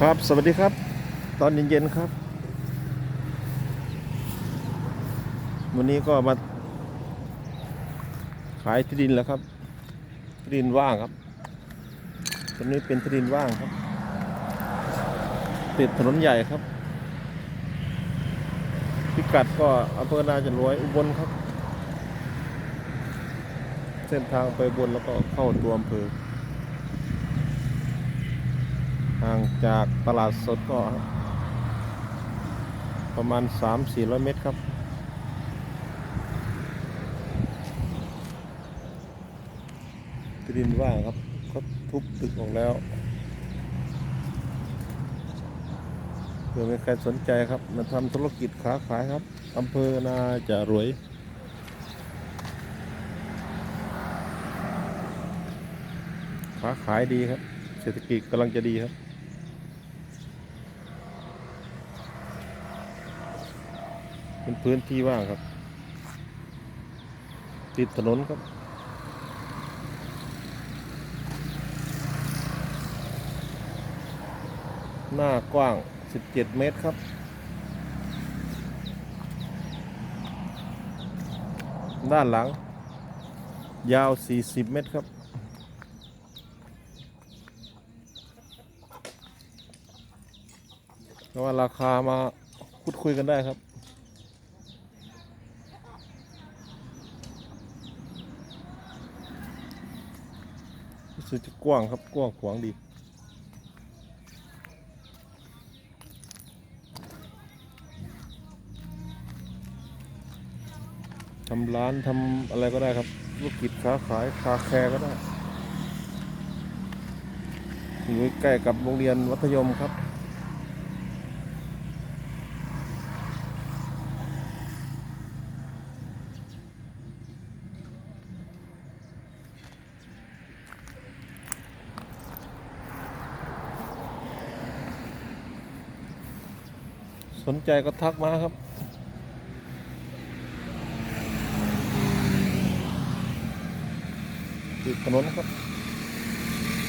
ครับ สวัสดีครับ ตอนเย็นๆครับ วันนี้ก็มาขายที่ดินแล้วครับที่ดินว่างครับตรงนี้เป็นที่ดินว่างครับ ติดถนนใหญ่ครับ พิกัดก็อำเภอนาจรวยอุบลครับ เส้นทางไปบนแล้วก็เข้าตัวอำเภอ ห่างจากตลาดสดก็ประมาณ 3-400 เมตรครับที่ดินว่างครับเขาทุบตึกออกแล้วเผื่อมีใครสนใจครับ มาทำธุรกิจค้าขายครับอำเภอนาจะรวยค้าขายดีครับ เศรษฐกิจกำลังจะดีครับ เป็นพื้นที่ว่างครับ ติดถนนครับ หน้ากว้าง 17 เมตรครับ ด้านหลัง ยาว 40 เมตรครับเราะว่าราคามาพูดคุยกันได้ครับ รู้สึกจะกว้างครับกว้างขวางดีทำร้านทำอะไรก็ได้ครับธุรกิจค้าขายคาแคร์ก็ได้อยู่ใกล้กับโรงเรียนวัธยมครับ สนใจก็ทักมาครับ ติดถนนครับ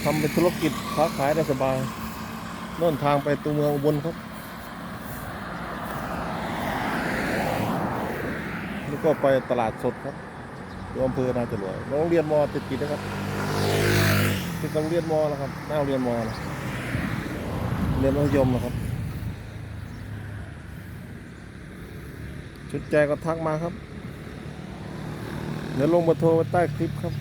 ทำเป็นธุรกิจค้าขายได้สบายน่นทางไปตัวเมืองบนครับแล้วก็ไปตลาดสดครับตัวอำเภอนาจรวยโรงเรียนมอติดติดนะครับติดโรงเรียนมอแล้วครับหน้าโรงเรียนมอเรียนมัธยมนะครับ ชุดใจก็ทักมาครับ เดี๋ยวลงมาโทรไว้ใต้คลิปครับ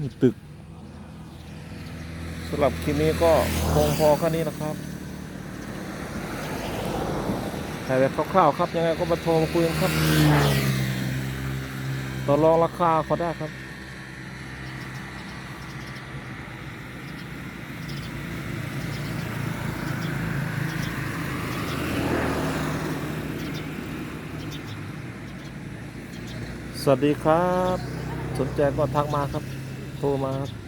นี่ตึกสำหรับคลิปนี้ก็คงพอแค่นี้นะครับ ถ่ายแบบคร่าวๆครับ ยังไงก็มาโทรมาคุยกันครับ ต่อรองราคาเขาได้ครับสวัสดีครับ สนใจก็ทักมาครับ โทรมาครับ